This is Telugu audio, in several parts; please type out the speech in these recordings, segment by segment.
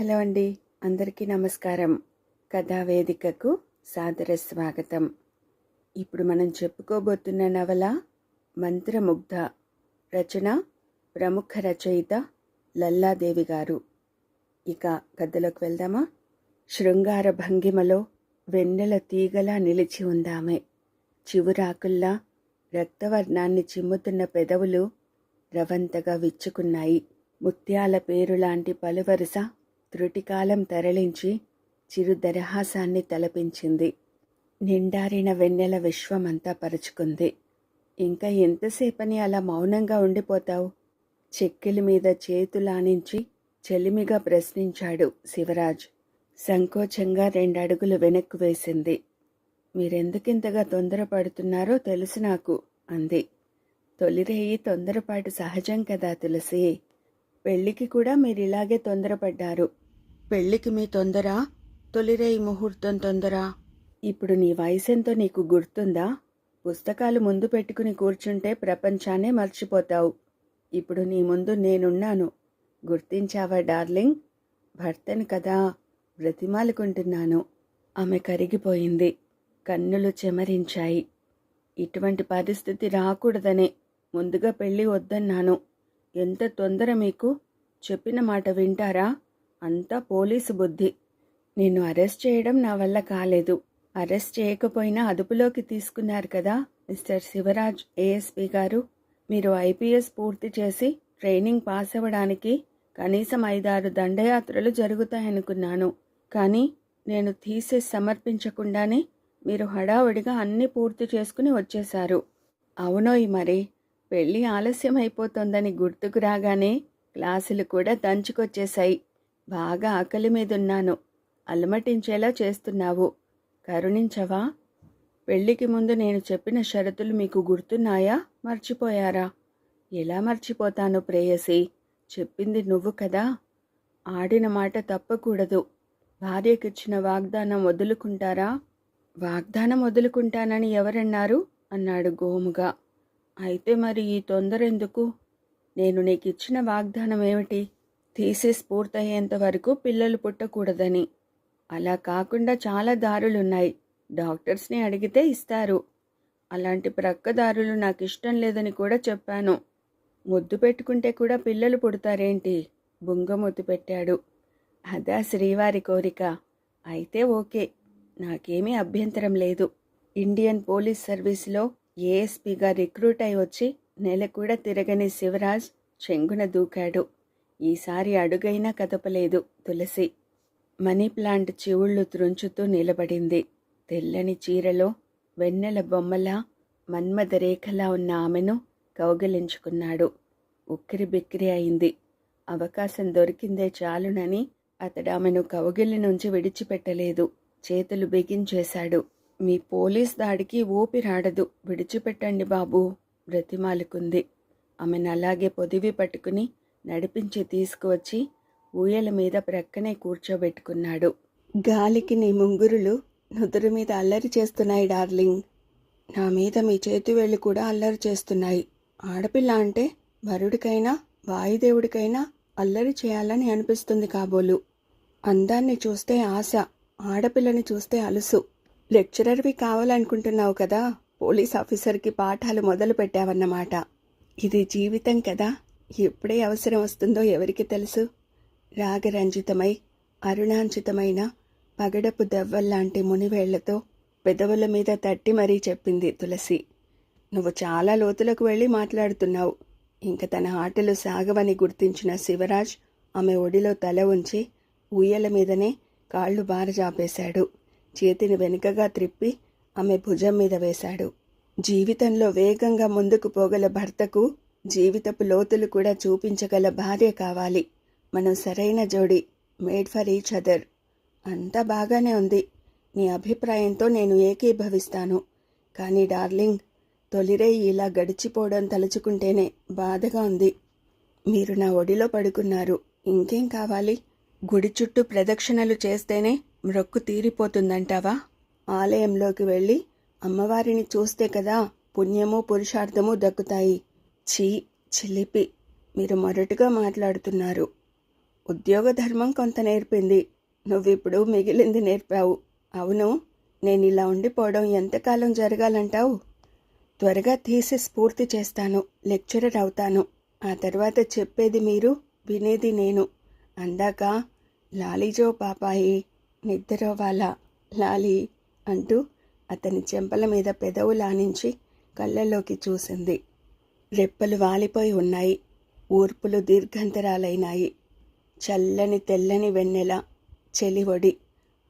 హలో అండి. అందరికీ నమస్కారం. కథా వేదికకు సాదర స్వాగతం. ఇప్పుడు మనం చెప్పుకోబోతున్న నవల మంత్రముగ్ధ రచన ప్రముఖ రచయిత లల్లాదేవి గారు. ఇక కథలోకి వెళ్దామా? శృంగార భంగిమలో వెన్నెల తీగలా నిలిచి ఉందామె. చివురాకుల్లా రక్తవర్ణాన్ని చిమ్ముతున్న పెదవులు రవంతగా విచ్చుకున్నాయి. ముత్యాల పేరులాంటి పలువరుస త్రుటికాలం తరలించి చిరు దరహాసాన్ని తలపించింది. నిండారిన వెన్నెల విశ్వమంతా పరుచుకుంది. ఇంకా ఎంతసేపని అలా మౌనంగా ఉండిపోతావు? చెక్కిలి మీద చేతులానించి చెలిమిగా ప్రశ్నించాడు శివరాజ్. సంకోచంగా రెండడుగులు వెనక్కు వేసింది. మీరెందుకింతగా తొందరపడుతున్నారో తెలుసు నాకు అంది. తొలిరేయి తొందరపాటు సహజం కదా తులసి. పెళ్ళికి కూడా మీరిలాగే తొందరపడ్డారు. పెళ్ళికి మీ తొందర? తొలిరేయి ముహూర్తం తొందర. ఇప్పుడు నీ వయసెంతో నీకు గుర్తుందా? పుస్తకాలు ముందు పెట్టుకుని కూర్చుంటే ప్రపంచాన్నే మర్చిపోతావు. ఇప్పుడు నీ ముందు నేనున్నాను. గుర్తించావా డార్లింగ్? భర్తను కదా బ్రతిమాలుకుంటున్నాను. ఆమె కరిగిపోయింది. కన్నులు చెమరించాయి. ఇటువంటి పరిస్థితి రాకూడదనే. ముందుగా పెళ్ళి వద్దన్నాను. ఎంత తొందర మీకు? చెప్పిన మాట వింటారా? అంతా పోలీసు బుద్ధి. నిన్ను అరెస్ట్ చేయడం నా వల్ల కాలేదు. అరెస్ట్ చేయకపోయినా అదుపులోకి తీసుకున్నారు కదా మిస్టర్ శివరాజ్ ఏఎస్పీ గారు. మీరు ఐపీఎస్ పూర్తి చేసి ట్రైనింగ్ పాస్ అవ్వడానికి కనీసం ఐదారు దండయాత్రలు జరుగుతాయనుకున్నాను. కానీ నేను థీసిస్ సమర్పించకుండానే మీరు హడావుడిగా అన్నీ పూర్తి చేసుకుని వచ్చేశారు. అవునోయ్ మరి. పెళ్ళి ఆలస్యం అయిపోతోందని గుర్తుకు రాగానే క్లాసులు కూడా దంచుకొచ్చేశాయి. బాగా ఆకలి మీదున్నాను. అలమటించేలా చేస్తున్నావు. కరుణించవా? పెళ్ళికి ముందు నేను చెప్పిన షరతులు మీకు గుర్తున్నాయా? మర్చిపోయారా? ఎలా మర్చిపోతాను ప్రేయసి? చెప్పింది నువ్వు కదా? ఆడిన మాట తప్పకూడదు. భార్యకిచ్చిన వాగ్దానం వదులుకుంటారా? వాగ్దానం వదులుకుంటానని ఎవరన్నారు? అన్నాడు గోముగా. అయితే మరి ఈ తొందర ఎందుకు నేను నీకు ఇచ్చిన వాగ్దానం ఏమిటి థీసిస్ పూర్తయ్యేంత వరకు పిల్లలు పుట్టకూడదని. అలా కాకుండా చాలా దారులున్నాయి. డాక్టర్స్ని అడిగితే ఇస్తారు. అలాంటి ప్రక్కదారులు నాకు ఇష్టం లేదని కూడా చెప్పాను. ముద్దు పెట్టుకుంటే కూడా పిల్లలు పుడతారేంటి? బుంగముద్దు పెట్టాడు. అదా శ్రీవారి కోరిక. అయితే ఓకే. నాకేమీ అభ్యంతరం లేదు. ఇండియన్ పోలీస్ సర్వీస్లో ఏఎస్పీగా రిక్రూట్ అయి వచ్చి నెల కూడా తిరగని శివరాజ్ చెంగున దూకాడు. ఈసారి అడుగైనా కదపలేదు తులసి. మనీ ప్లాంట్ చివుళ్ళు త్రుంచుతూ నిలబడింది. తెల్లని చీరలో వెన్నెల బొమ్మలా మన్మథ రేఖలా ఉన్న ఆమెను కౌగిలించుకున్నాడు. ఉక్కిరి బిక్కిరి అయింది. అవకాశం దొరికిందే చాలునని అతడు ఆమెను కౌగిలి నుంచి విడిచిపెట్టలేదు. చేతులు బిగించేశాడు. మీ పోలీస్ దాడికి ఊపిరాడదు విడిచిపెట్టండి బాబు బ్రతిమాలుకుంది. ఆమెను అలాగే పొదివి పట్టుకుని నడిపించి తీసుకువచ్చి ఊయల మీద ప్రక్కనే కూర్చోబెట్టుకున్నాడు. గాలికి నీ ముంగురులు నుదురు మీద అల్లరి చేస్తున్నాయి డార్లింగ్. నా మీద మీ చేతి వేళ్ళు కూడా అల్లరి చేస్తున్నాయి. ఆడపిల్ల అంటే వరుడికైనా వాయుదేవుడికైనా అల్లరి చేయాలని అనిపిస్తుంది కాబోలు. అందాన్ని చూస్తే ఆశ ఆడపిల్లని చూస్తే అలుసు. లెక్చరర్వి కావాలనుకుంటున్నావు కదా పోలీస్ ఆఫీసర్కి పాఠాలు మొదలు పెట్టావన్నమాట ఇది జీవితం కదా. ఎప్పుడే అవసరం వస్తుందో ఎవరికి తెలుసు? రాగరంజితమై అరుణాంచితమైన పగడపు దెవ్వల్లాంటి మునివేళ్ళతో పెదవుల మీద తట్టి మరీ చెప్పింది తులసి. నువ్వు చాలా లోతులకు వెళ్ళి మాట్లాడుతున్నావు. ఇంక తన ఆటలు సాగవని గుర్తించిన శివరాజ్ ఆమె ఒడిలో తల ఉంచి ఊయల మీదనే కాళ్ళు బారజాపేశాడు. చేతిని వెనుకగా త్రిప్పి ఆమె భుజం మీద వేశాడు. జీవితంలో వేగంగా ముందుకు పోగల భర్తకు జీవితపు లోతులు కూడా చూపించగల భార్య కావాలి. మనం సరైన జోడి మేడ్ ఫర్ ఈచ్ అదర్. అంతా బాగానే ఉంది. నీ అభిప్రాయంతో నేను ఏకీభవిస్తాను. కానీ డార్లింగ్ తొలిరే ఇలా గడిచిపోవడం తలుచుకుంటేనే బాధగా ఉంది. మీరు నా ఒడిలో పడుకున్నారు. ఇంకేం కావాలి? గుడి చుట్టూ ప్రదక్షిణలు చేస్తేనే మ్రొక్కు తీరిపోతుందంటావా? ఆలయంలోకి వెళ్ళి అమ్మవారిని చూస్తే కదా పుణ్యము పురుషార్థము దక్కుతాయి. ఛీ చిలిపి మీరు మొరటుగా మాట్లాడుతున్నారు. ఉద్యోగ ధర్మం కొంత నేర్పింది. నువ్విప్పుడు మిగిలింది నేర్పావు. అవును నేను ఇలా ఉండిపోవడం ఎంతకాలం జరగాలంటావు? త్వరగా థీసిస్ పూర్తి చేస్తాను లెక్చరర్ అవుతాను. ఆ తర్వాత చెప్పేది మీరు వినేది నేను. అందాక లాలీజో పాపాయి నిద్రవాలా లాలి అంటూ అతని చెంపల మీద పెదవులానించి కళ్ళల్లోకి చూసింది. రెప్పలు వాలిపోయి ఉన్నాయి. ఊర్పులు దీర్ఘంతరాలైనాయి. చల్లని తెల్లని వెన్నెల చెలివొడి.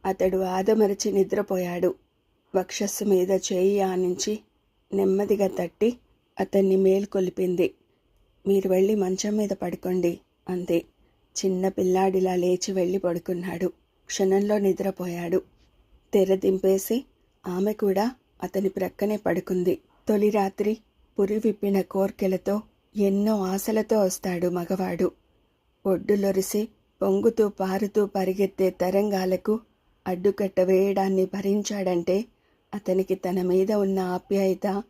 అతడు ఆదమరచి నిద్రపోయాడు. వక్షస్సు మీద చేయి ఆనించి నెమ్మదిగా తట్టి అతన్ని మేల్కొలిపింది. మీరు వెళ్ళి మంచం మీద పడుకోండి అంతే చిన్న పిల్లాడిలా లేచి వెళ్ళి పడుకున్నాడు. క్షణంలో నిద్రపోయాడు. తెర దింపేసి ఆమె కూడా అతని ప్రక్కనే పడుకుంది. తొలి రాత్రి పురి విప్పిన కోర్కెలతో ఎన్నో ఆశలతో వస్తాడు మగవాడు. ఒడ్డులొరిసి పొంగుతూ పారుతూ పరిగెత్తే తరంగాలకు అడ్డుకట్ట వేయడాన్ని భరించాడంటే అతనికి తన మీద ఉన్న ఆప్యాయత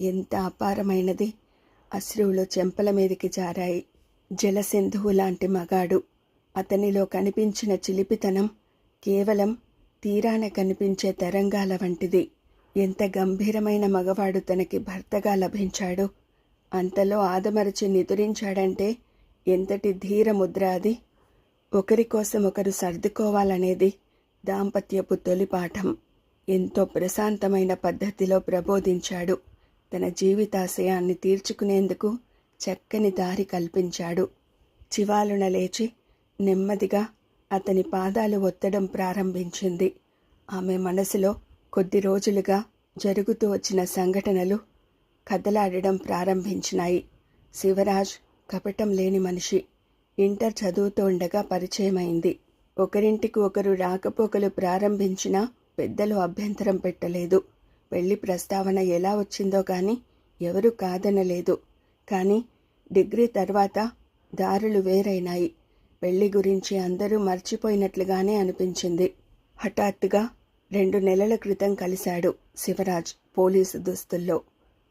ఎంత అపారమైనది. అశ్రువులు చెంపల మీదకి జారాయి. జలసింధువు లాంటి మగాడు. అతనిలో కనిపించిన చిలిపితనం కేవలం తీరాన కనిపించే తరంగాల వంటిది. ఎంత గంభీరమైన మగవాడు తనకి భర్తగా లభించాడు. అంతలో ఆదమరచి నిదురించాడంటే ఎంతటి ధీరముద్ర అది. ఒకరి కోసం ఒకరు సర్దుకోవాలనేది దాంపత్యపు తొలి పాఠం. ఎంతో ప్రశాంతమైన పద్ధతిలో ప్రబోధించాడు. తన జీవితాశయాన్ని తీర్చుకునేందుకు చక్కని దారి కల్పించాడు. చివాలున లేచి నెమ్మదిగా అతని పాదాలు ఒత్తడం ప్రారంభించింది. ఆమె మనసులో కొద్ది రోజులుగా జరుగుతూ వచ్చిన సంఘటనలు కదలాడడం ప్రారంభించినాయి. శివరాజ్ కపటం లేని మనిషి. ఇంటర్ చదువుతూ ఉండగా పరిచయమైంది. ఒకరింటికి ఒకరు రాకపోకలు ప్రారంభించినా పెద్దలు అభ్యంతరం పెట్టలేదు. పెళ్ళి ప్రస్తావన ఎలా వచ్చిందో కానీ ఎవరు కాదనలేదు. కానీ డిగ్రీ తర్వాత దారులు వేరైనాయి. పెళ్ళి గురించి అందరూ మర్చిపోయినట్లుగానే అనిపించింది. హఠాత్తుగా రెండు నెలల క్రితం కలిశాడు శివరాజ్ పోలీసు దుస్తుల్లో.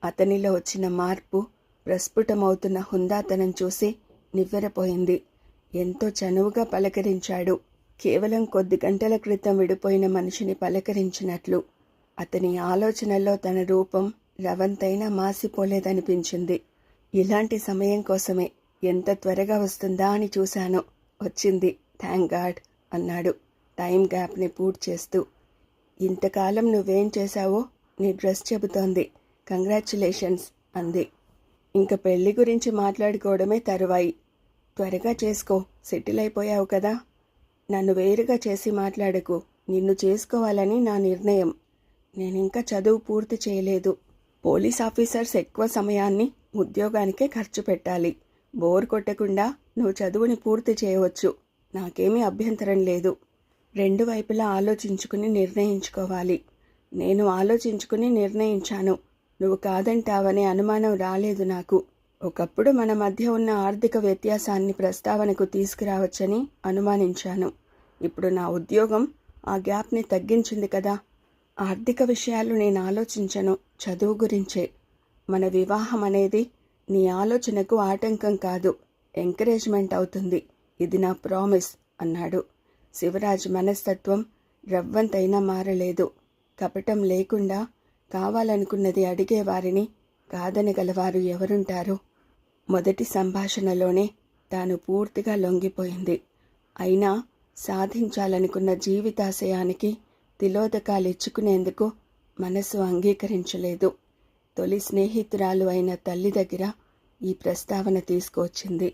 అతనిలో వచ్చిన మార్పు ప్రస్ఫుటమవుతున్న హుందాతనం చూసి నివ్వెరపోయింది. ఎంతో చనువుగా పలకరించాడు. కేవలం కొద్ది గంటల క్రితం విడిపోయిన మనిషిని పలకరించినట్లు. అతని ఆలోచనల్లో తన రూపం రవంతైనా మాసిపోలేదనిపించింది. ఇలాంటి సమయం కోసమే ఎంత త్వరగా వస్తుందా అని చూశాను. వచ్చింది థ్యాంక్ గాడ్ అన్నాడు. టైం గ్యాప్ని పూర్తి చేస్తూ ఇంతకాలం నువ్వేం చేశావో నీ డ్రెస్ చెబుతోంది. కంగ్రాచులేషన్స్ అంది. ఇంక పెళ్ళి గురించి మాట్లాడుకోవడమే తరువాయి. త్వరగా చేసుకో సెటిల్ అయిపోయావు కదా. నన్ను వేరుగా చేసి మాట్లాడకు. నిన్ను చేసుకోవాలని నా నిర్ణయం. నేనింకా చదువు పూర్తి చేయలేదు. పోలీస్ ఆఫీసర్స్ ఎక్కువ సమయాన్ని ఉద్యోగానికే ఖర్చు పెట్టాలి. బోర్ కొట్టకుండా నువ్వు చదువుని పూర్తి చేయవచ్చు. నాకేమీ అభ్యంతరం లేదు. రెండు వైపులా ఆలోచించుకుని నిర్ణయించుకోవాలి. నేను ఆలోచించుకుని నిర్ణయించాను. నువ్వు కాదంటావనే అనుమానం రాలేదు నాకు. ఒకప్పుడు మన మధ్య ఉన్న ఆర్థిక వ్యత్యాసాన్ని ప్రస్తావనకు తీసుకురావచ్చని అనుమానించాను. ఇప్పుడు నా ఉద్యోగం ఆ గ్యాప్ని తగ్గించింది కదా. ఆర్థిక విషయాలు నేను ఆలోచించను చదువు గురించే. మన వివాహం అనేది నీ ఆలోచనకు ఆటంకం కాదు ఎంకరేజ్మెంట్ అవుతుంది. ఇది నా ప్రామిస్ అన్నాడు. శివరాజ్ మనస్తత్వం రవ్వంతైనా మారలేదు. కపటం లేకుండా కావాలనుకున్నది అడిగేవారిని కాదనగలవారు ఎవరుంటారు? మొదటి సంభాషణలోనే తాను పూర్తిగా లొంగిపోయింది. అయినా సాధించాలనుకున్న జీవితాశయానికి తిలోదకాలిచ్చుకునేందుకు మనసు అంగీకరించలేదు. తొలి స్నేహితురాలు అయిన తల్లి దగ్గర ఈ ప్రస్తావన తీసుకొచ్చింది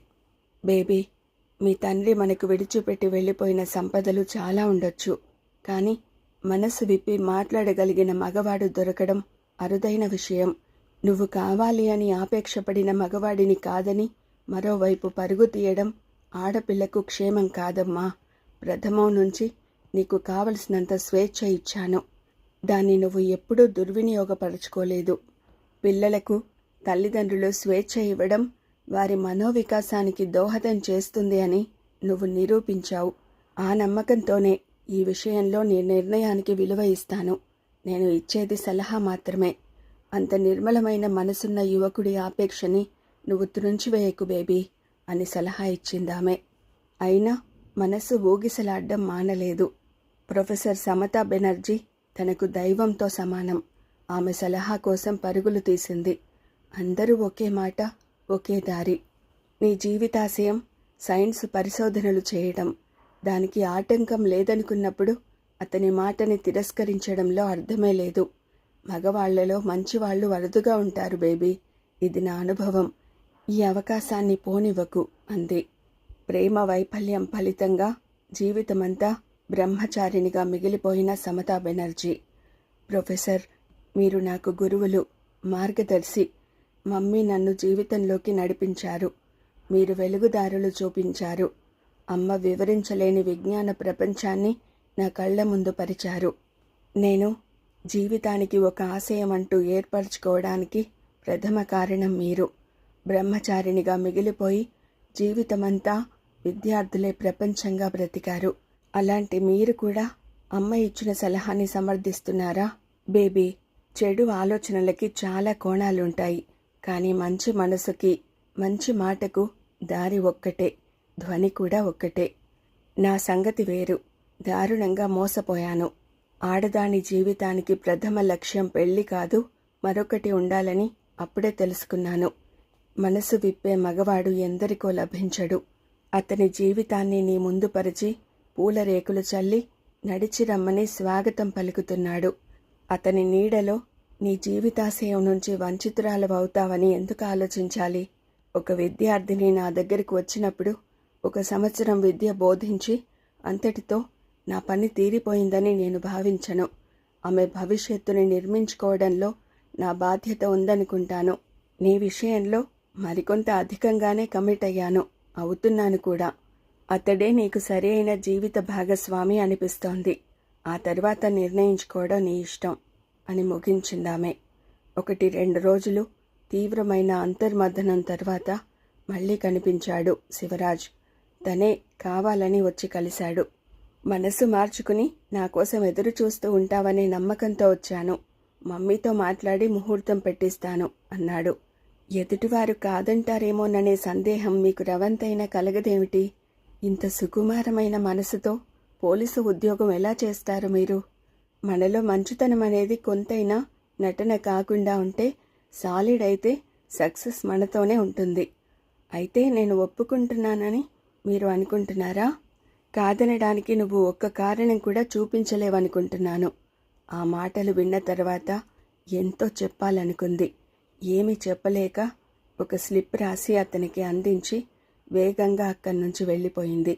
బేబీ మీ తండ్రి మనకు విడిచిపెట్టి వెళ్ళిపోయిన సంపదలు చాలా ఉండొచ్చు. కానీ మనసు విప్పి మాట్లాడగలిగిన మగవాడు దొరకడం అరుదైన విషయం. నువ్వు కావాలి అని ఆపేక్షపడిన మగవాడిని కాదని మరోవైపు పరుగు తీయడం ఆడపిల్లకు క్షేమం కాదమ్మా. ప్రథమం నుంచి నీకు కావలసినంత స్వేచ్ఛ ఇచ్చాను. దాన్ని నువ్వు ఎప్పుడూ దుర్వినియోగపరచుకోలేదు. పిల్లలకు తల్లిదండ్రులు స్వేచ్ఛ ఇవ్వడం వారి మనోవికాసానికి దోహదం చేస్తుంది అని నువ్వు నిరూపించావు. ఆ నమ్మకంతోనే ఈ విషయంలో నీ నిర్ణయానికి విలువ ఇస్తాను. నేను ఇచ్చేది సలహా మాత్రమే. అంత నిర్మలమైన మనసున్న యువకుడి ఆపేక్షని నువ్వు త్రుంచివేయకు బేబీ అని సలహా ఇచ్చిందామె. అయినా మనస్సు ఊగిసలాడ్డం మానలేదు. ప్రొఫెసర్ సమతా బెనర్జీ తనకు దైవంతో సమానం. ఆమె సలహా కోసం పరుగులు తీసింది. అందరూ ఒకే మాట ఒకే దారి. నీ జీవితాశయం సైన్స్ పరిశోధనలు చేయడం. దానికి ఆటంకం లేదనుకున్నప్పుడు అతని మాటని తిరస్కరించడంలో అర్థమే లేదు. మగవాళ్ళలో మంచివాళ్ళు వరదుగా ఉంటారు బేబీ. ఇది నా అనుభవం. ఈ అవకాశాన్ని పోనివ్వకు అంది. ప్రేమ వైఫల్యం ఫలితంగా జీవితమంతా బ్రహ్మచారినిగా మిగిలిపోయిన సమతా బెనర్జీ. ప్రొఫెసర్ మీరు నాకు గురువులు మార్గదర్శి మమ్మీ నన్ను జీవితంలోకి నడిపించారు. మీరు వెలుగుదారులు చూపించారు. అమ్మ వివరించలేని విజ్ఞాన ప్రపంచాన్ని నా కళ్ళ ముందు పరిచారు. నేను జీవితానికి ఒక ఆశయం అంటూ ఏర్పరచుకోవడానికి ప్రథమ కారణం మీరు. బ్రహ్మచారిణిగా మిగిలిపోయి జీవితమంతా విద్యార్థులే ప్రపంచంగా బ్రతికారు. అలాంటి మీరు కూడా అమ్మ ఇచ్చిన సలహాని సమర్థిస్తున్నారా? బేబీ చెడు ఆలోచనలకి చాలా కోణాలుంటాయి. కానీ మంచి మనసుకి మంచి మాటకు దారి ఒక్కటే ధ్వని కూడా ఒక్కటే. నా సంగతి వేరు. దారుణంగా మోసపోయాను. ఆడదాని జీవితానికి ప్రథమ లక్ష్యం పెళ్ళి కాదు మరొకటి ఉండాలని అప్పుడే తెలుసుకున్నాను. మనసు విప్పే మగవాడు ఎందరికో లభించడు. అతని జీవితాన్ని నీ ముందు పరిచి పూల రేకులు చల్లి నడిచి రమ్మని స్వాగతం పలుకుతున్నాడు. అతని నీడలో నీ జీవితాశయం నుంచి వంచితురాలవవుతావని ఎందుకు ఆలోచించాలి? ఒక విద్యార్థిని నా దగ్గరికి వచ్చినప్పుడు ఒక సంవత్సరం విద్య బోధించి అంతటితో నా పని తీరిపోయిందని నేను భావించను. ఆమె భవిష్యత్తుని నిర్మించుకోవడంలో నా బాధ్యత ఉందనుకుంటాను. నీ విషయంలో మరికొంత అధికంగానే కమిట్ అయ్యాను. అవుతున్నాను కూడా. అతడే నీకు సరి అయిన జీవిత భాగస్వామి అనిపిస్తోంది. ఆ తర్వాత నిర్ణయించుకోవడం నీ ఇష్టం. అని ముగించిందామె. ఒకటి రెండు రోజులు తీవ్రమైన అంతర్మథనం తర్వాత మళ్ళీ కనిపించాడు శివరాజ్. తనే కావాలని వచ్చి కలిశాడు. మనసు మార్చుకుని నా కోసం ఎదురు చూస్తూ ఉంటావనే నమ్మకంతో వచ్చాను. మమ్మీతో మాట్లాడి ముహూర్తం పెట్టిస్తాను అన్నాడు. ఎదుటివారు కాదంటారేమోననే సందేహం మీకు రవంతైనా కలగదేమిటి? ఇంత సుకుమారమైన మనసుతో పోలీసు ఉద్యోగం ఎలా చేస్తారు మీరు? మనలో మంచుతనం అనేది కొంతైనా నటన కాకుండా ఉంటే సాలిడ్ అయితే సక్సెస్ మనతోనే ఉంటుంది. అయితే నేను ఒప్పుకుంటున్నానని మీరు అనుకుంటున్నారా? కాదనడానికి నువ్వు ఒక్క కారణం కూడా చూపించలేవనుకుంటున్నాను. ఆ మాటలు విన్న తర్వాత ఎంతో చెప్పాలనుకుంది. ఏమీ చెప్పలేక ఒక స్లిప్ రాసి అతనికి అందించి వేగంగా అక్కడి నుంచి వెళ్ళిపోయింది.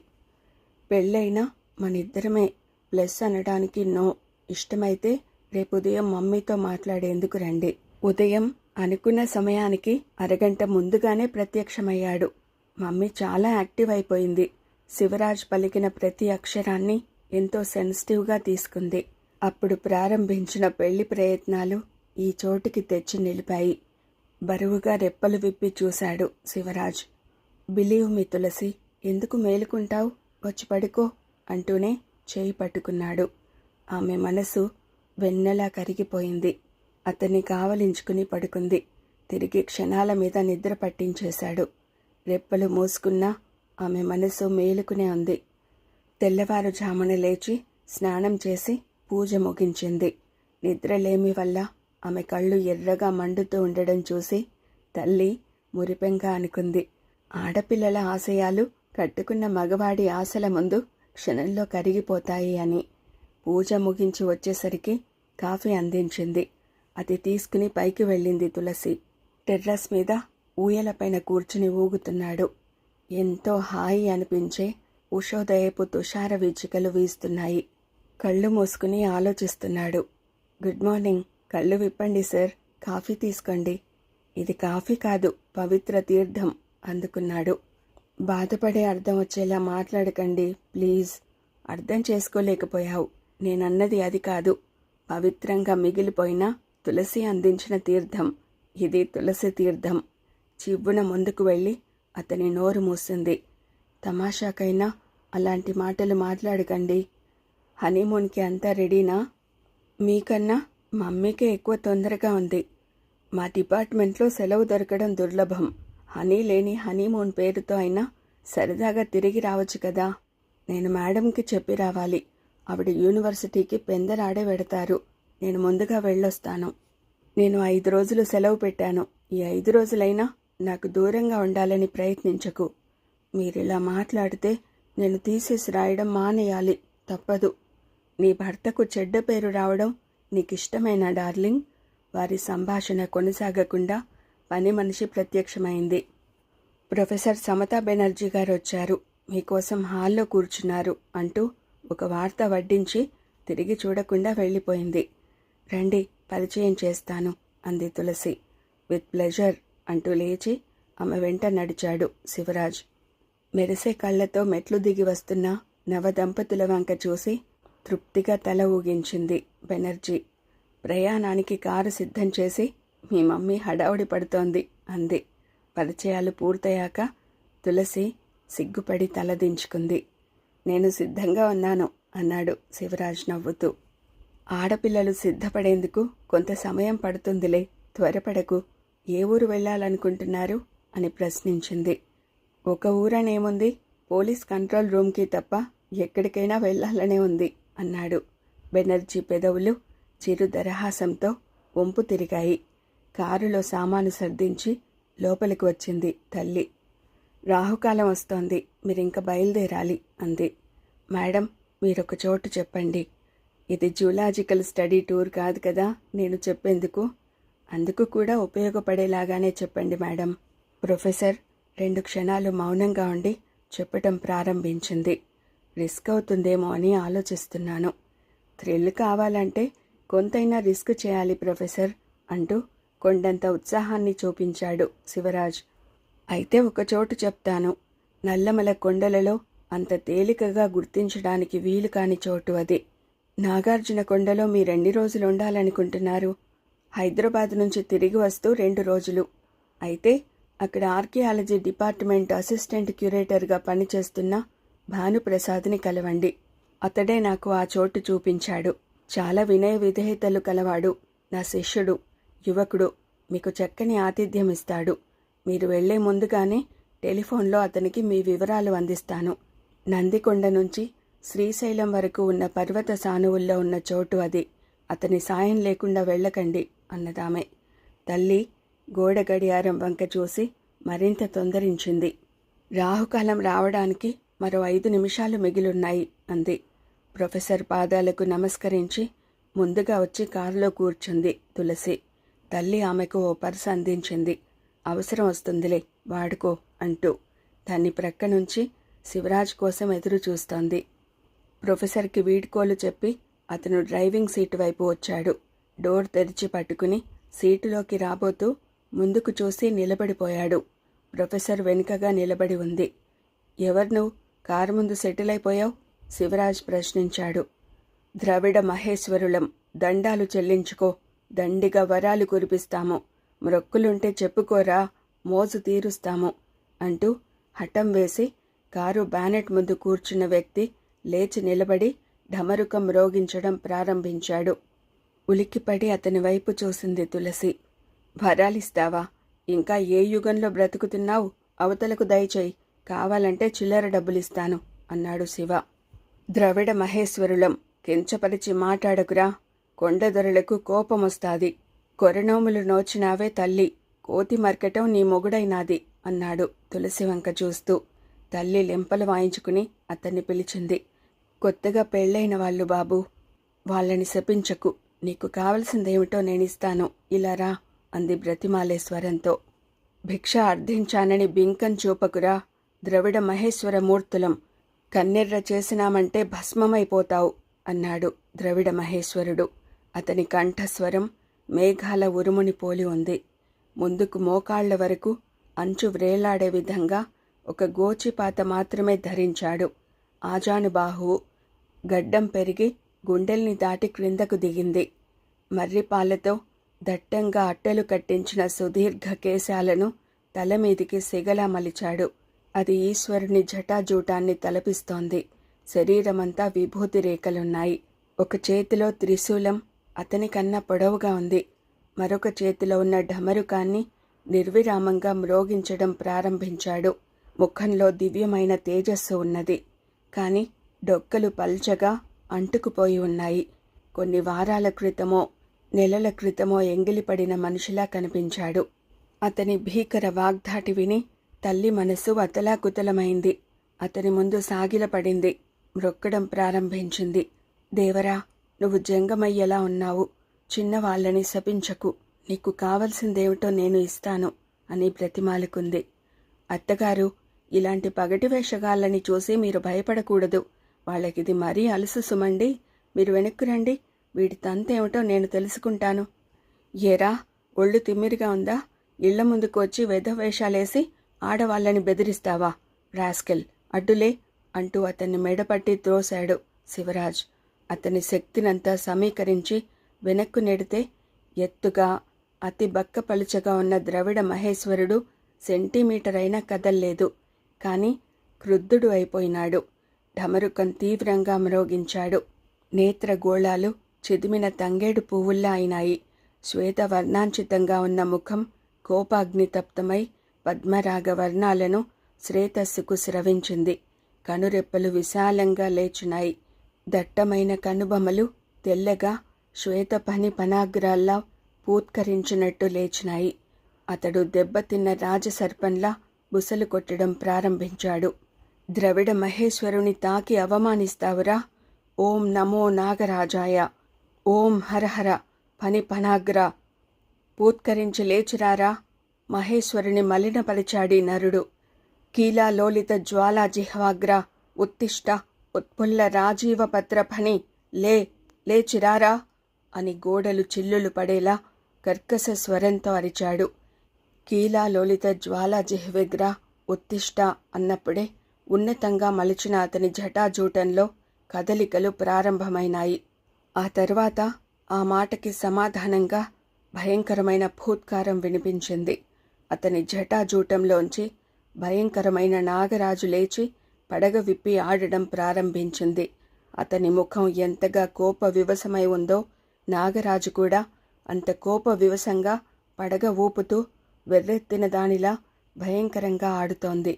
పెళ్ళైనా మనిద్దరమే ప్లస్ అనడానికి నో ఇష్టమైతే రేపు ఉదయం మమ్మీతో మాట్లాడేందుకు రండి. ఉదయం అనుకున్న సమయానికి అరగంట ముందుగానే ప్రత్యక్షమయ్యాడు. మమ్మీ చాలా యాక్టివ్ అయిపోయింది. శివరాజ్ పలికిన ప్రతి అక్షరాన్ని ఎంతో సెన్సిటివ్గా తీసుకుంది. అప్పుడు ప్రారంభించిన పెళ్ళి ప్రయత్నాలు ఈ చోటికి తెచ్చి నిలిపాయి. బరువుగా రెప్పలు విప్పి చూశాడు శివరాజ్. బిలీవ్ మీ తులసి ఎందుకు మేలుకుంటావు? వచ్చి పడుకో అంటూనే చేయి పట్టుకున్నాడు. ఆమె మనసు వెన్నెలా కరిగిపోయింది. అతన్ని కావలించుకుని పడుకుంది. తిరిగి క్షణాల మీద నిద్ర పట్టించేశాడు. రెప్పలు మూసుకున్నా ఆమె మనసు మేలుకునే ఉంది. తెల్లవారుజామున లేచి స్నానం చేసి పూజ ముగించింది. నిద్రలేమి వల్ల ఆమె కళ్ళు ఎర్రగా మండుతూ ఉండడం చూసి తల్లి మురిపెంగా అనుకుంది. ఆడపిల్లల ఆశయాలు కట్టుకున్న మగవాడి ఆశల ముందు క్షణంలో కరిగిపోతాయి అని. పూజ ముగించి వచ్చేసరికి కాఫీ అందించింది. అది తీసుకుని పైకి వెళ్ళింది తులసి. టెర్రస్ మీద ఊయలపైన కూర్చుని ఊగుతున్నాడు. ఎంతో హాయి అనిపించే ఉషోదయపు తుషార వీచికలు వీస్తున్నాయి. కళ్ళు మూసుకుని ఆలోచిస్తున్నాడు. Good morning. కళ్ళు విప్పండి సార్. కాఫీ తీసుకోండి. ఇది కాఫీ కాదు. పవిత్ర తీర్థం. అందుకున్నాడు. బాధపడే అర్థం వచ్చేలా మాట్లాడకండి. ప్లీజ్. అర్థం చేసుకోలేకపోయావు. నేనన్నది అది కాదు. పవిత్రంగా మిగిలిపోయిన తులసి అందించిన తీర్థం. ఇది తులసి తీర్థం. చివ్వున ముందుకు వెళ్ళి అతని నోరు మూసింది. తమాషాకైనా అలాంటి మాటలు మాట్లాడకండి. హనీమూన్కి అంతా రెడీనా? మీకన్నా మమ్మీకే ఎక్కువ తొందరగా ఉంది. మా డిపార్ట్మెంట్లో సెలవు దొరకడం దుర్లభం. హనీ లేని హనీమూన్ పేరుతో అయినా సరదాగా తిరిగి రావచ్చు కదా? నేను మేడంకి చెప్పి రావాలి. ఆవిడ యూనివర్సిటీకి పెందరాడే వెడతారు నేను ముందుగా వెళ్ళొస్తాను. నేను ఐదు రోజులు సెలవు పెట్టాను. ఈ ఐదు రోజులైనా నాకు దూరంగా ఉండాలని ప్రయత్నించకు. మీరిలా మాట్లాడితే నేను తీసేసి రాయడం మానేయాలి. తప్పదు. నీ భర్తకు చెడ్డ పేరు రావడం నీకిష్టమైన డార్లింగ్? వారి సంభాషణ కొనసాగకుండా పని మనిషి ప్రత్యక్షమైంది. ప్రొఫెసర్ సమతా బెనర్జీ గారు వచ్చారు మీకోసం హాల్లో కూర్చున్నారు అంటూ ఒక వార్త వడ్డించి తిరిగి చూడకుండా వెళ్ళిపోయింది. రండి పరిచయం చేస్తాను అంది తులసి. విత్ ప్లెజర్ అంటూ లేచి ఆమె వెంట నడిచాడు శివరాజ్. మెరిసే కళ్ళతో మెట్లు దిగి వస్తున్న నవదంపతుల వంక చూసి తృప్తిగా తల ఊగించింది బెనర్జీ. ప్రయాణానికి కారు సిద్ధం చేసి మీ మమ్మీ హడావుడి పడుతోంది అంది. పరిచయాలు పూర్తయ్యాక తులసి సిగ్గుపడి తలదించుకుంది నేను సిద్ధంగా ఉన్నాను అన్నాడు శివరాజ్ నవ్వుతూ. ఆడపిల్లలు సిద్ధపడేందుకు కొంత సమయం పడుతుందిలే త్వరపడకు. ఏ ఊరు వెళ్ళాలనుకుంటున్నారు? అని ప్రశ్నించింది. ఒక ఊరనేముంది? పోలీస్ కంట్రోల్ రూమ్కి తప్ప ఎక్కడికైనా వెళ్ళాలనే ఉంది అన్నాడు బెనర్జీ పెదవులు చిరు దరహాసంతో వంపు తిరిగాయి. కారులో సామాను సర్దించి లోపలికి వచ్చింది తల్లి. రాహుకాలం వస్తోంది. మీరు ఇంకా బయలుదేరాలి అంది. మేడం మీరొక చోటు చెప్పండి. ఇది జూలాజికల్ స్టడీ టూర్ కాదు కదా నేను చెప్పేందుకు? అందుకు కూడా ఉపయోగపడేలాగానే చెప్పండి మేడం. ప్రొఫెసర్ రెండు క్షణాలు మౌనంగా ఉండి చెప్పటం ప్రారంభించింది. రిస్క్ అవుతుందేమో అని ఆలోచిస్తున్నాను. థ్రిల్ కావాలంటే కొంతైనా రిస్క్ చేయాలి ప్రొఫెసర్ అంటూ కొండంత ఉత్సాహాన్ని చూపించాడు శివరాజ్. అయితే ఒక చోటు చెప్తాను. నల్లమల కొండలలో అంత తేలికగా గుర్తించడానికి వీలు కాని చోటు అది. నాగార్జున కొండలో మీరెన్ని రోజులు ఉండాలనుకుంటున్నారు? హైదరాబాద్ నుంచి తిరిగి వస్తూ రెండు రోజులు. అయితే అక్కడ ఆర్కియాలజీ డిపార్ట్మెంట్ అసిస్టెంట్ క్యూరేటర్గా పనిచేస్తున్న భానుప్రసాద్ని కలవండి. అతడే నాకు ఆ చోటు చూపించాడు. చాలా వినయ విధేయతలు కలవాడు. నా శిష్యుడు యువకుడు మీకు చక్కని ఆతిథ్యం ఇస్తాడు మీరు వెళ్ళే ముందుగానే టెలిఫోన్లో అతనికి మీ వివరాలు అందిస్తాను. నందికొండ నుంచి శ్రీశైలం వరకు ఉన్న పర్వత సానువుల్లో ఉన్న చోటు అది. అతని సాయం లేకుండా వెళ్ళకండి అన్నదామె. తల్లి గోడ గడియారం వంక చూసి మరింత తొందరించింది. రాహుకాలం రావడానికి మరో ఐదు నిమిషాలు మిగిలున్నాయి అంది. ప్రొఫెసర్ పాదాలకు నమస్కరించి ముందుగా వచ్చి కారులో కూర్చుంది తులసి. తల్లి ఆమెకు ఓ పర్స్ అందించింది. అవసరం వస్తుందిలే వాడుకో అంటూ దాన్ని ప్రక్క నుంచి శివరాజ్ కోసం ఎదురు చూస్తోంది. ప్రొఫెసర్కి వీడ్కోలు చెప్పి అతను డ్రైవింగ్ సీటు వైపు వచ్చాడు. డోర్ తెరిచి పట్టుకుని సీటులోకి రాబోతూ ముందుకు చూసి నిలబడిపోయాడు. ప్రొఫెసర్ వెనుకగా నిలబడి ఉంది. ఎవరు నువ్వు? కారు ముందు సెటిల్ అయిపోయావు? శివరాజ్ ప్రశ్నించాడు. ద్రవిడ మహేశ్వరులం దండాలు చెల్లించుకో దండిగా వరాలు కురిపిస్తాము. మ్రొక్కులుంటే చెప్పుకోరా మోజు తీరుస్తాము అంటూ హఠం వేసి కారు బ్యానెట్ ముందు కూర్చున్న వ్యక్తి లేచి నిలబడి ఢమరుకం రోగించడం ప్రారంభించాడు. ఉలిక్కిపడి అతని వైపు చూసింది తులసి. వరాలిస్తావా? ఇంకా ఏ యుగంలో బ్రతుకుతున్నావు? అవతలకు దయచేయి. కావాలంటే చిల్లర డబ్బులిస్తాను అన్నాడు శివ. ద్రవిడ మహేశ్వరులం కించపరిచి మాట్లాడకురా. కొండదొరలకు కోపమొస్తాది. కొరనోములు నోచినావే తల్లి కోతి మర్కటం నీ మొగుడైనాది అన్నాడు తులసి వంక చూస్తూ. తల్లి లెంపలు వాయించుకుని అతన్ని పిలిచింది. కొత్తగా పెళ్ళైన వాళ్ళు బాబు వాళ్ళని శపించకు. నీకు కావలసిందేమిటో నేనిస్తాను. ఇలా రా అంది బ్రతిమాలే స్వరంతో భిక్ష అర్థించానని బింకం చూపకురా. ద్రవిడ మహేశ్వర మూర్తులం కన్నెర్ర చేసినామంటే భస్మమైపోతావు అన్నాడు ద్రవిడ మహేశ్వరుడు. అతని కంఠస్వరం మేఘాల ఉరుముని పోలి ఉంది. ముందుకు మోకాళ్ళ వరకు అంచు వ్రేలాడే విధంగా ఒక గోచిపాత మాత్రమే ధరించాడు. ఆజానుబాహువు గడ్డం పెరిగి గుండెల్ని దాటి క్రిందకు దిగింది. మర్రిపాలతో దట్టంగా అట్టెలు కట్టించిన సుదీర్ఘ కేశాలను తలమీదికి సిగలా మలిచాడు. అది ఈశ్వరుని జటాజూటాన్ని తలపిస్తోంది. శరీరమంతా విభూతి రేఖలున్నాయి. ఒక చేతిలో త్రిశూలం అతనికన్నా పొడవుగా ఉంది. మరొక చేతిలో ఉన్న ఢమరుకాన్ని నిర్విరామంగా మ్రోగించడం ప్రారంభించాడు. ముఖంలో దివ్యమైన తేజస్సు ఉన్నది. కాని డొక్కలు పల్చగా అంటుకుపోయి ఉన్నాయి. కొన్ని వారాల క్రితమో నెలల క్రితమో ఎంగిలిపడిన మనిషిలా కనిపించాడు. అతని భీకర వాగ్ధాటి విని తల్లి మనసు అతలాకుతలమైంది. అతని ముందు సాగిలపడింది. మ్రొక్కడం ప్రారంభించింది. దేవరా నువ్వు జంగమయ్యేలా ఉన్నావు. చిన్నవాళ్ళని శపించకు. నీకు కావలసిందేమిటో నేను ఇస్తాను అని బ్రతిమాలుకుంది. అత్తగారు ఇలాంటి పగటి వేషగాళ్ళని చూసి మీరు భయపడకూడదు. వాళ్ళకిది మరీ అలసు సుమండి. మీరు వెనక్కు రండి. వీడి తంతేమిటో నేను తెలుసుకుంటాను. ఏరా ఒళ్ళు తిమ్మిరిగా ఉందా? ఇళ్ళ ముందుకు వచ్చి వెధ వేషాలేసి ఆడవాళ్ళని బెదిరిస్తావా? రాస్కెల్ అడ్డులే అంటూ అతన్ని మెడపట్టి త్రోశాడు శివరాజ్. అతని శక్తినంతా సమీకరించి వెనక్కు నెడితే ఎత్తుగా అతి బక్కపలుచగా ఉన్న ద్రవిడ మహేశ్వరుడు సెంటీమీటర్ అయినా కదల్లేదు. కాని క్రుద్ధుడు అయిపోయినాడు. ఢమరుకం తీవ్రంగా మ్రోగించాడు. నేత్రగోళాలు చిదిమిన తంగేడు పువ్వుల్లా అయినాయి. శ్వేత వర్ణాంచితంగా ఉన్న ముఖం కోపాగ్నితప్తమై పద్మరాగ వర్ణాలను శ్రేతస్సుకు స్రవించింది. కనురెప్పలు విశాలంగా లేచినాయి. దట్టమైన కనుబొమలు తెల్లగా శ్వేత పని పనాగ్రాల్లా పూత్కరించినట్టు లేచినాయి. అతడు దెబ్బతిన్న రాజసర్పంలా బుసలు కొట్టడం ప్రారంభించాడు. ద్రవిడ మహేశ్వరుని తాకి అవమానిస్తావురా? ఓం నమో నాగరాజాయ. ఓం హరహర. పని పనాగ్ర. పూత్కరించి లేచిరారా? మహేశ్వరుని మలినపరిచాడి నరుడు. కీలాలోలిత జ్వాలా జిహ్వాగ్ర ఉత్తిష్ట ఉత్పుల్ల రాజీవపత్రఫణి లే లే లేచిరారా అని గోడలు చిల్లులు పడేలా కర్కశ స్వరంతో అరిచాడు. కీలాలోలిత జ్వాలా జిహ్విగ్ర ఉత్తిష్ట అన్నప్పుడే ఉన్నతంగా మలిచిన అతని జటాజూటంలో కదలికలు ప్రారంభమైనాయి. ఆ తర్వాత ఆ మాటకి సమాధానంగా భయంకరమైన భూత్కారం వినిపించింది. అతని జటాజూటంలోంచి భయంకరమైన నాగరాజు లేచి పడగ విప్పి ఆడడం ప్రారంభించింది. అతని ముఖం ఎంతగా కోప వివసమై ఉందో నాగరాజు కూడా అంత కోప వివసంగా పడగ ఊపుతూ వెర్రెత్తిన దానిలా భయంకరంగా ఆడుతోంది.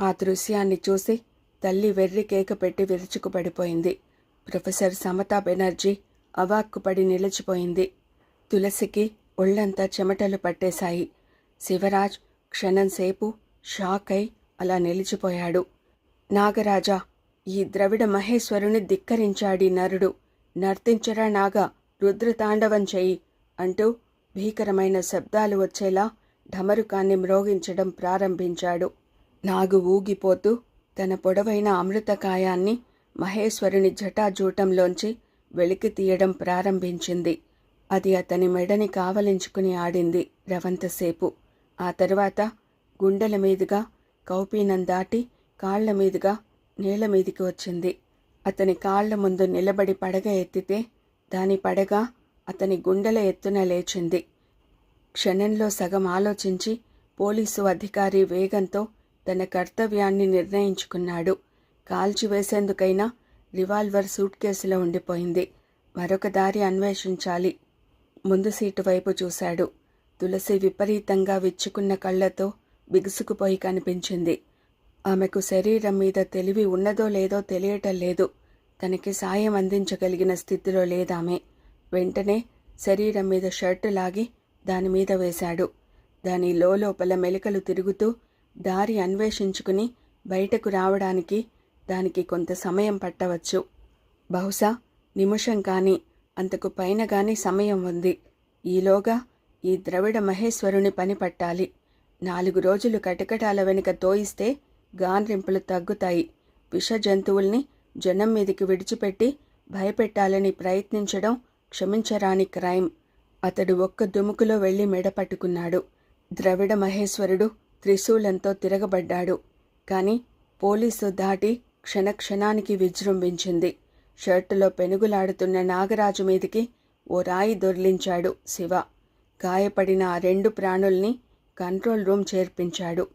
ఆ దృశ్యాన్ని చూసి తల్లి వెర్రి కేక పెట్టి విరుచుకుపడిపోయింది. ప్రొఫెసర్ సమతా బెనర్జీ అవాక్కుపడి నిలిచిపోయింది. తులసికి ఒళ్ళంతా చెమటలు పట్టేశాయి. శివరాజ్ క్షణంసేపు షాక్ అయి అలా నిలిచిపోయాడు. నాగరాజా ఈ ద్రవిడ మహేశ్వరుని ధిక్కరించాడి నరుడు. నర్తించరా నాగ రుద్రతాండవం చెయ్యి అంటూ భీకరమైన శబ్దాలు వచ్చేలా ఢమరుకాన్ని మ్రోగించడం ప్రారంభించాడు. నాగు ఊగిపోతూ తన పొడవైన అమృతకాయాన్ని మహేశ్వరుని జటాజూటంలోంచి వెలికి తీయడం ప్రారంభించింది. అది అతని మెడని కావలించుకుని ఆడింది రవంతసేపు. ఆ తరువాత గుండెల మీదుగా కౌపీనం దాటి కాళ్ళ మీదుగా నేల మీదికి వచ్చింది. అతని కాళ్ళ ముందు నిలబడి పడగ ఎత్తితే దాని పడగ అతని గుండెల ఎత్తున లేచింది. క్షణంలో సగం ఆలోచించి పోలీసు అధికారి వేగంతో తన కర్తవ్యాన్ని నిర్ణయించుకున్నాడు. కాల్చివేసేందుకైనా రివాల్వర్ సూట్ కేసులో ఉండిపోయింది. మరొక దారి అన్వేషించాలి. ముందు సీటు వైపు చూశాడు. తులసి విపరీతంగా విచ్చుకున్న కళ్ళతో బిగుసుకుపోయి కనిపించింది. ఆమెకు శరీరం మీద తెలివి ఉన్నదో లేదో తెలియటం లేదు. తనకి సాయం అందించగలిగిన స్థితిలో లేదామె. వెంటనే శరీరం మీద షర్టు లాగి దాని మీద వేశాడు. దాని లోపల మెలికలు తిరుగుతూ దారి అన్వేషించుకుని బయటకు రావడానికి దానికి కొంత సమయం పట్టవచ్చు. బహుశా నిమిషం కానీ అంతకు పైన గాని సమయం ఉంది. ఈలోగా ఈ ద్రవిడ మహేశ్వరుని పని పట్టాలి. నాలుగు రోజులు కటకటాల వెనుక తోయిస్తే గాన్రింపులు తగ్గుతాయి. విష జంతువుల్ని జనం మీదికి విడిచిపెట్టి భయపెట్టాలని ప్రయత్నించడం క్షమించరాని క్రైమ్. అతడు ఒక్క దుముకులో వెళ్ళి మెడ పట్టుకున్నాడు. ద్రవిడ మహేశ్వరుడు త్రిశూలంతో తిరగబడ్డాడు. కాని పోలీసు దాటి క్షణక్షణానికి విజృంభించింది. షర్టులో పెనుగులాడుతున్న నాగరాజు మీదికి ఓ రాయి దొర్లించాడు శివ. గాయపడిన ఆ రెండు ప్రాణుల్ని కంట్రోల్ రూమ్ చేర్పించాడు.